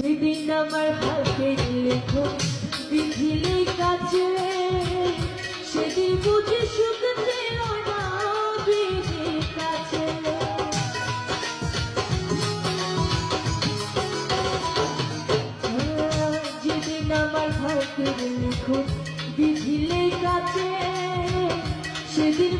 সেদিন আমার ভাগ্যে লেখো বিধিলে কাছে সেদিন বুঝি সুখ কাছে লেখো কাছে সেদিন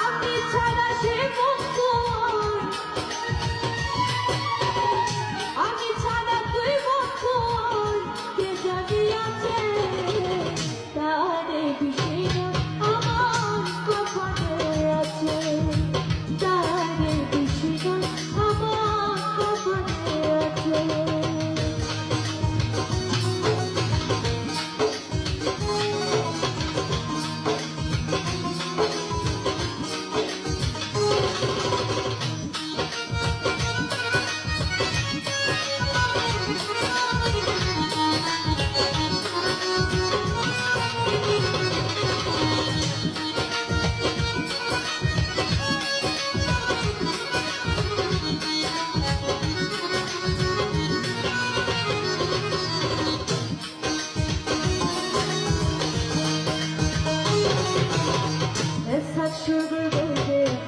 আমি ছাড়া সে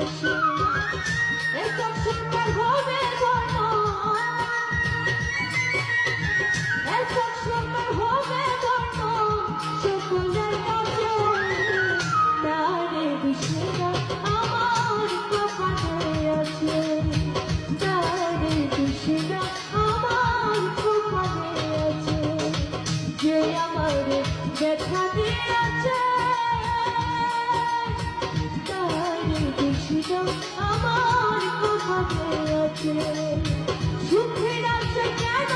দুজন পাশে এসব ছিল আমার কোথাতে আছে। সুখের আছে কেন